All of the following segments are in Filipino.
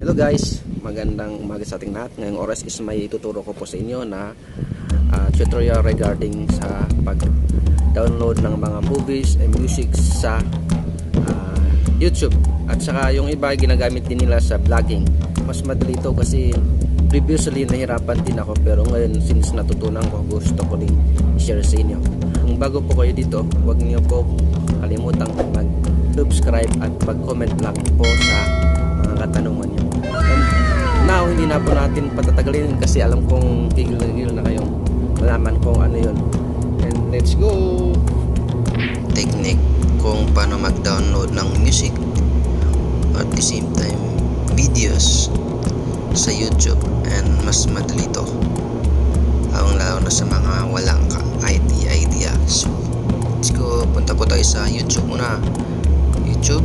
Hello guys, magandang umaga sa ating lahat. Ngayong oras is may ituturo ko po sa inyo na ah, tutorial regarding sa pag-download ng mga movies and music sa ah, YouTube. At saka yung iba ginagamit din nila sa vlogging. Mas madali ito kasi previously nahirapan din ako pero ngayon since natutunan ko gusto ko din i-share sa inyo. Kung bago po kayo dito, huwag niyo po kalimutang mag-subscribe at mag-comment lang po sa mga katanungan niyo. Now, hindi na po natin patatagalin kasi alam kong tigil na tigil na kayong malaman kung ano yun. And let's go! technique kung paano mag-download ng music at the same time videos sa YouTube and mas madali to lalo lalo na sa mga walang ka IT idea so let's go! Punta po tayo sa YouTube muna. YouTube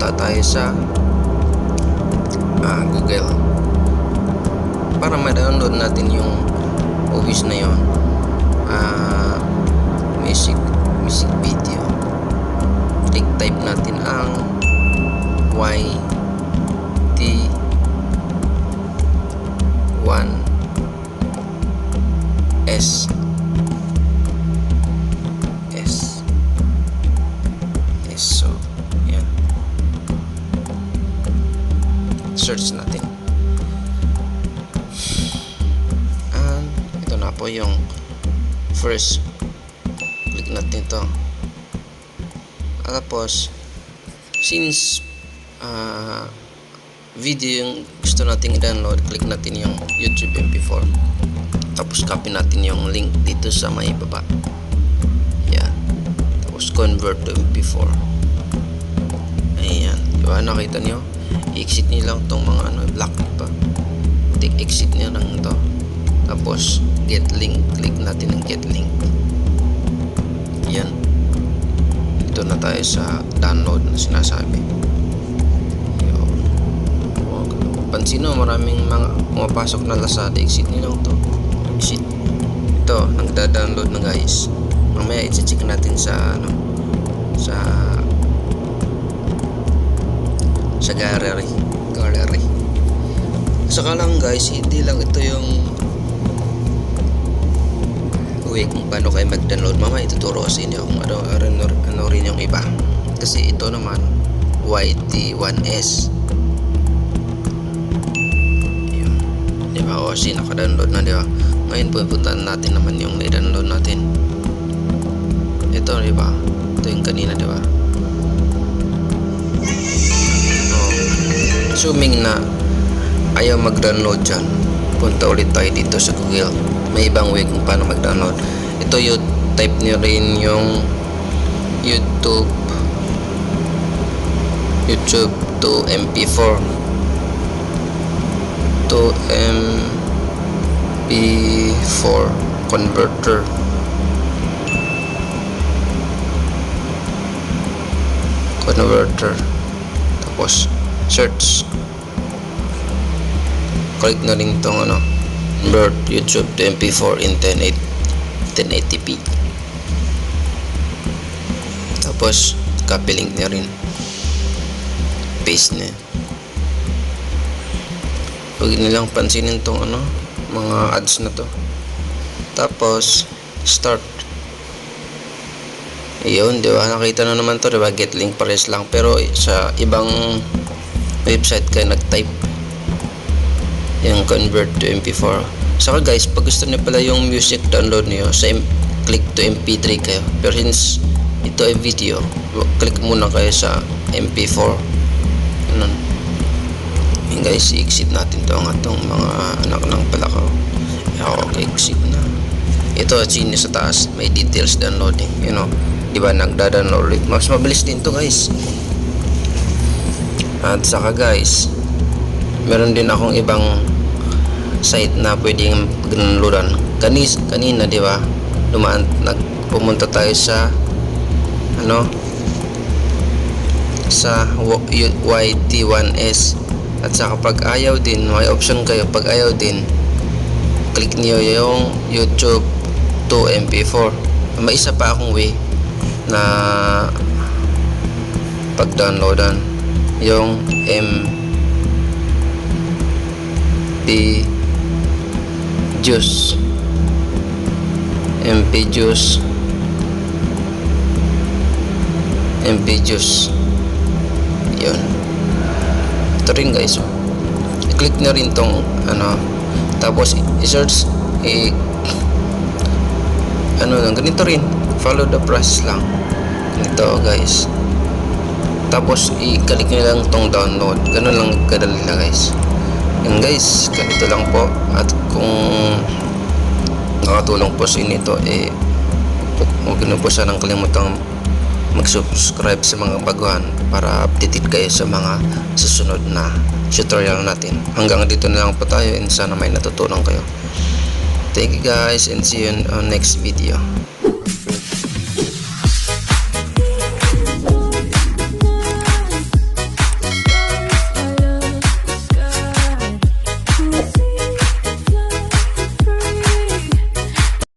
punta tayo sa ah, Google. Para ma-download natin yung movies na yon ah, music music video. Click type natin ang Y T 1 S S po yung first click natin ito tapos since ah, video yung gusto nating i-download click natin yung YouTube MP4 tapos copy natin yung link dito sa may baba. Yan tapos convert to MP4 ayan. Diba nakita nyo i-exit nyo lang tong mga ano black pa. Exit nyo lang to. Tapos get link. Click natin ang get link. Yan. Dito na tayo sa download na sinasabi. Yun. Pansin mo maraming mga pumapasok na Lazada exit nyo lang to. Exit. Ito nagda-download na guys. Mamaya i-check natin sa ano sa sa gallery. Gallery. Saka lang guys hindi lang ito yung way kung paano kayo mag-download? Mamaya ituturo sa inyo kung ano, ano, ano rin yung iba? Kasi ito naman YT1S yun. Di ba? O si naka-download na di ba? Ngayon pupuntahan natin naman yung i-download natin. Ito di ba? Ito yung kanina di ba? Oh, assuming na. Ayaw mag-download dyan punta ulit tayo dito sa Google. May ibang way kung paano mag-download. Ito yung type nyo rin yung YouTube. YouTube to MP4 to MP4 converter. Converter. Tapos search click na rin itong ano convert YouTube to MP4 in 1080 1080p tapos copy link niya rin. Paste niya. Huwag nilang pansinin tong ano mga ads na to. Tapos start. Ayun di ba? Nakita na naman to di ba? Get link pares lang. Pero sa ibang website kayo nag type yung convert to MP4 saka guys pag gusto niyo pala yung music download niyo sa click to MP3 kayo. Pero since ito ay video click muna kayo sa MP4 ganun. Yun guys i-exit natin to ang atong mga anak ng palakaw. Okay exit na. Ito sino sa taas may details downloading you know. Di ba nagda-download mas mabilis din to guys. At saka guys meron din akong ibang site na pwedeng downloadan. Kanis, kanina, di ba? Dumaan, nagpumunta tayo sa ano sa W- Y- YT1S at sa kapag ayaw din may option kayo pag ayaw din click niyo yung YouTube to MP4 may isa pa akong way na pag downloadan yung MP Juice. MP Juice. MP Juice. Yun. Ito rin guys. I-click nyo rin tong ano tapos i-search i ano lang ganito rin. Follow the process lang. Ganito guys. Tapos i-click nyo lang tong download. Ganun lang kadali lang guys yun guys ganito lang po at kung nakatulong po sa inyo ito eh huwag nyo po sanang kalimutang mag-subscribe sa mga baguhan para updated kayo sa mga susunod na tutorial natin. Hanggang dito na lang po tayo and sana may natutunan kayo. Thank you guys and see you on next video.